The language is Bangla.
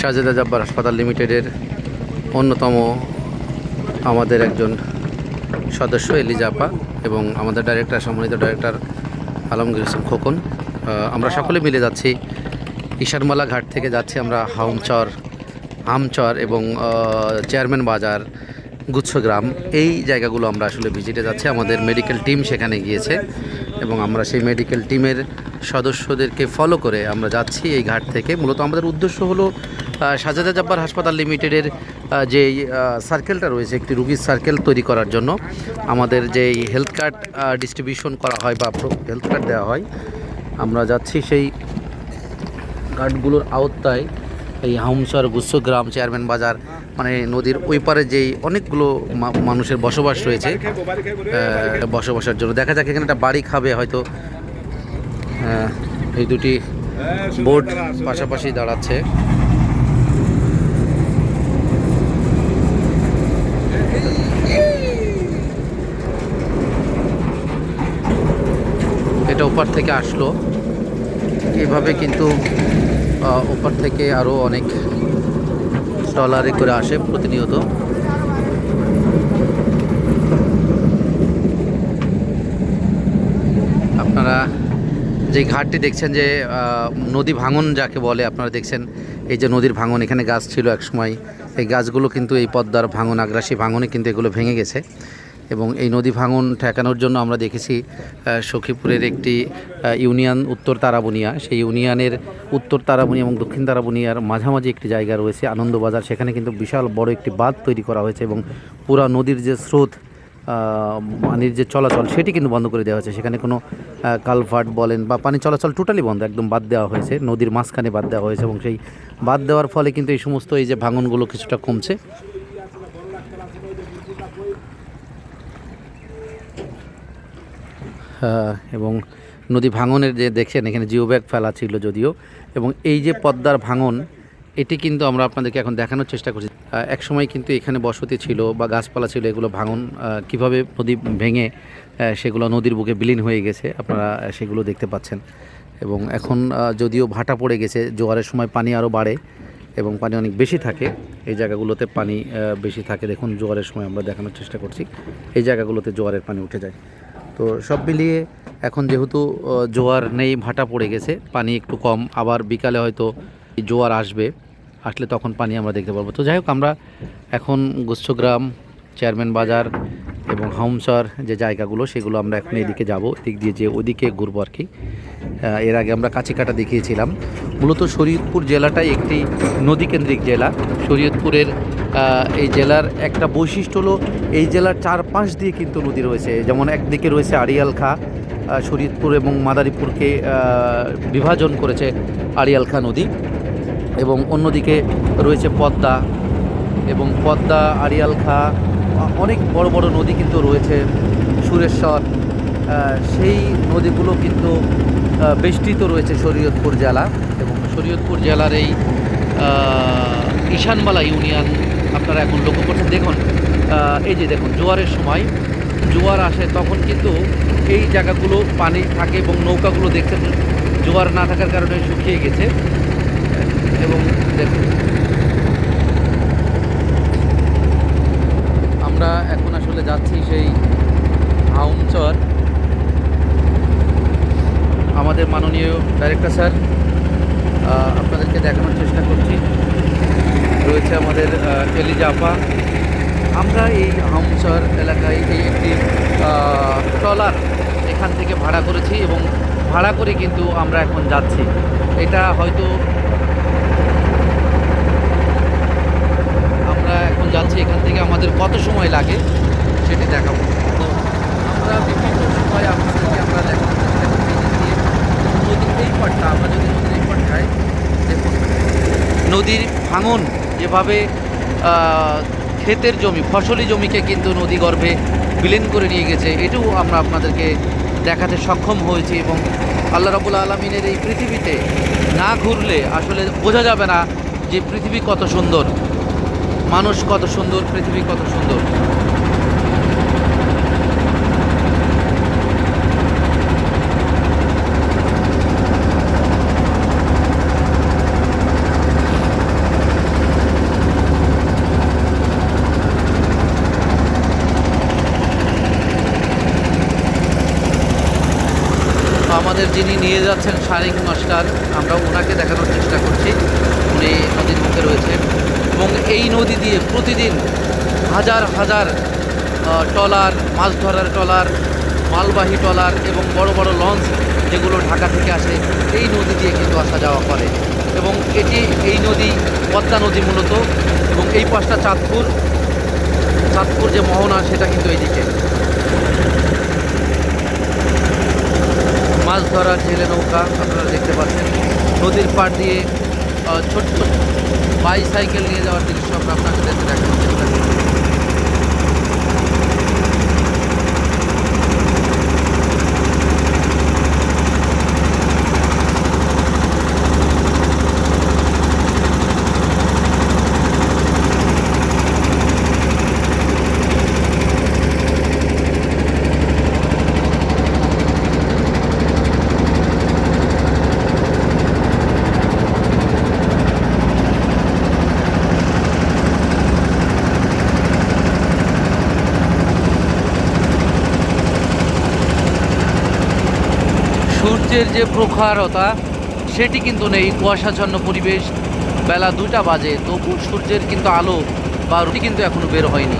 শাহজাদা জব্বার হাসপাতাল লিমিটেডের অন্যতম আমাদের একজন সদস্য এলিজাপা এবং আমাদের ডাইরেক্টর সম্মানিত ডাইরেক্টর আলমগীর হোসেন খোকন। আমরা সকলে মিলে যাচ্ছি ঈশানমালা ঘাট থেকে যাচ্ছি আমরা হামচর এবং চেয়ারম্যান বাজার গুচ্ছগ্রাম এই জায়গাগুলো আমরা আসলে ভিজিটে যাচ্ছি। আমাদের মেডিকেল টিম সেখানে গিয়েছে এবং আমরা সেই মেডিকেল টিমের সদস্যদেরকে ফলো করে আমরা যাচ্ছি এই ঘাট থেকে। মূলত আমাদের উদ্দেশ্য হলো শাহজাদা জব্বার হাসপাতাল লিমিটেডের যে সার্কেলটা রয়েছে, একটি রুগীর সার্কেল তৈরি করার জন্য, আমাদের যেই হেলথ কার্ড ডিস্ট্রিবিউশন করা হয় বা হেলথ কার্ড দেওয়া হয়, আমরা যাচ্ছি সেই কার্ডগুলোর আওতায়, এই হাউমসর গুচ্ছগ্রাম চেয়ারম্যান বাজার মানে নদীর ওই পারে যেই অনেকগুলো মানুষের বসবাস রয়েছে বসবাসের জন্য। দেখা যাক, এখানে একটা বাড়ি খাবে, হয়তো এই দুটি বোর্ড পাশাপাশি দাঁড়াচ্ছে এটা ওপার থেকে আসলো। এভাবে কিন্তু ওপার থেকে আরও অনেক ট্রলারে করে আসে প্রতিনিয়ত। আপনারা যে ঘাটটি দেখছেন যে নদী ভাঙন যাকে বলে, আপনারা দেখছেন এই যে নদীর ভাঙন, এখানে গাছ ছিল এক সময় এই গাছগুলো কিন্তু এই পদ্মার ভাঙন, আগ্রাসী ভাঙনে কিন্তু এগুলো ভেঙে গেছে। এবং এই নদী ভাঙন ঠেকানোর জন্য আমরা দেখেছি সখীপুরের একটি ইউনিয়ন উত্তর তারাবুনিয়া। সেই ইউনিয়নের উত্তর তারাবুনিয়া এবং দক্ষিণ তারাবুনিয়ার মাঝামাঝি একটি জায়গা রয়েছে, আনন্দবাজার। সেখানে কিন্তু বিশাল বড় একটি বাঁধ তৈরি করা হয়েছে এবং পুরা নদীর যে স্রোত পানির যে চলাচল, সেটি কিন্তু বন্ধ করে দেওয়া হয়েছে। সেখানে কোনো কালভার্ট বলেন বা পানি চলাচল টোটালি বন্ধ, একদম বাদ দেওয়া হয়েছে। নদীর মাঝখানে বাদ দেওয়া হয়েছে এবং সেই বাদ দেওয়ার ফলে কিন্তু এই সমস্ত এই যে ভাঙনগুলো কিছুটা কমছে। এবং নদী ভাঙনের যে দেখছেন এখানে জিও ব্যাগ ফেলা ছিল যদিও। এবং এই যে পদ্মার ভাঙন এটি কিন্তু আমরা আপনাদেরকে এখন দেখানোর চেষ্টা করছি। আহ, এক সময় কিন্তু এখানে বসতি ছিল বা গাছপালা ছিল এগুলো ভাঙন কীভাবে নদী ভেঙে সেগুলো নদীর বুকে বিলীন হয়ে গেছে আপনারা সেগুলো দেখতে পাচ্ছেন। এবং এখন যদিও ভাটা পড়ে গেছে জোয়ারের সময় পানি আরও বাড়ে এবং পানি অনেক বেশি থাকে এই জায়গাগুলোতে পানি বেশি থাকে। দেখুন জোয়ারের সময় আমরা দেখানোর চেষ্টা করছি এই জায়গাগুলোতে জোয়ারের পানি উঠে যায়। তো সব মিলিয়ে এখন যেহেতু জোয়ার নেই, ভাটা পড়ে গেছে, পানি একটু কম, আবার বিকালে হয়তো জোয়ার আসবে, আসলে তখন পানি আমরা দেখতে পারব। তো যাই হোক, আমরা এখন গুচ্ছগ্রাম, চেয়ারম্যান বাজার এবং হাউমসর যে জায়গাগুলো, সেগুলো আমরা এখন এদিকে যাব, এদিক দিয়ে যে ওদিকে ঘুরবো আর কি। এর আগে আমরা কাছিকাটা দেখিয়েছিলাম। মূলত শরীয়তপুর জেলাটাই একটি নদীকেন্দ্রিক জেলা। শরীয়তপুরের এই জেলার একটা বৈশিষ্ট্য হলো এই জেলার চারপাশ দিয়ে কিন্তু নদী রয়েছে। যেমন একদিকে রয়েছে আড়িয়াল খা এবং মাদারীপুরকে বিভাজন করেছে আড়িয়াল খা নদী এবং অন্যদিকে রয়েছে পদ্মা এবং পদ্মা, আড়িয়াল খা অনেক বড় বড় নদী কিন্তু রয়েছে সুরেশ্বর। সেই নদীগুলো কিন্তু বেষ্টিত রয়েছে শরীয়তপুর জেলা এবং শরীয়তপুর জেলার এই ঈশানমালা ইউনিয়ন আপনারা এখন লক্ষ্য করছেন। দেখুন এই যে দেখুন জোয়ারের সময় জোয়ার আসে তখন কিন্তু এই জায়গাগুলো পানি থাকে এবং নৌকাগুলো দেখছেন জোয়ার না থাকার কারণে শুকিয়ে গেছে। এবং দেখুন আমরা এখন আসলে যাচ্ছি সেই হাউমচর আমাদের মাননীয় ডাইরেক্টর স্যার আপনাদেরকে দেখানোর চেষ্টা করছি। রয়েছে আমাদের আহ, এলিজা আপা। আমরা এই হামচর এলাকায় এই একটি ট্রলার এখান থেকে ভাড়া করেছি এবং ভাড়া করে কিন্তু আমরা এখন যাচ্ছি। এটা হয়তো আমরা এখন যাচ্ছি এখান থেকে আমাদের কত সময় লাগে সেটি দেখাবো। তো আমরা বিভিন্ন সময় আপনাদেরকে আমরা যে নদীর এই পাটটা আমরা যদি নদীর এই পাট যাই দেখুন। নদীর ভাঙন যেভাবে ক্ষেতের জমি, ফসলি জমিকে কিন্তু নদী গর্ভে বিলীন করে নিয়ে গেছে। এটাও আমরা আপনাদেরকে দেখাতে সক্ষম হয়েছি এবং আল্লাহ রাবুল আলমিনের এই পৃথিবীতে না ঘুরলে আসলে বোঝা যাবে না যে পৃথিবী কত সুন্দর, মানুষ কত সুন্দর, পৃথিবী কত সুন্দর। আমাদের যিনি নিয়ে যাচ্ছেন শারিক মাস্টার আমরা ওনাকে দেখানোর চেষ্টা করছি। উনি নদীর মুখে রয়েছেন এবং এই নদী দিয়ে প্রতিদিন হাজার হাজার আহ, ট্রলার মাছ ধরার ট্রলার মালবাহী ট্রলার এবং বড় বড় লঞ্চ যেগুলো ঢাকা থেকে আসে এই নদী দিয়ে কিন্তু আসা যাওয়া করে। এবং এটি এই নদী পদ্মা নদী মূলত এবং এই পাশটা চাঁদপুর চাঁদপুর যে মোহনা সেটা কিন্তু এইদিকে। ধরার জেলে নৌকা আপনারা দেখতে পাচ্ছেন। নদীর পাড় দিয়ে ছোট্ট বাইসাইকেল নিয়ে যাওয়ার দৃশ্য আমরা আপনাদের দেখানোর সূর্যের যে প্রখরতা, সেটি কিন্তু নেই। কুয়াশাচ্ছন্ন পরিবেশ, বেলা দুটা বাজে, তবু সূর্যের কিন্তু আলো বা রুটি কিন্তু এখনও বের হয়নি।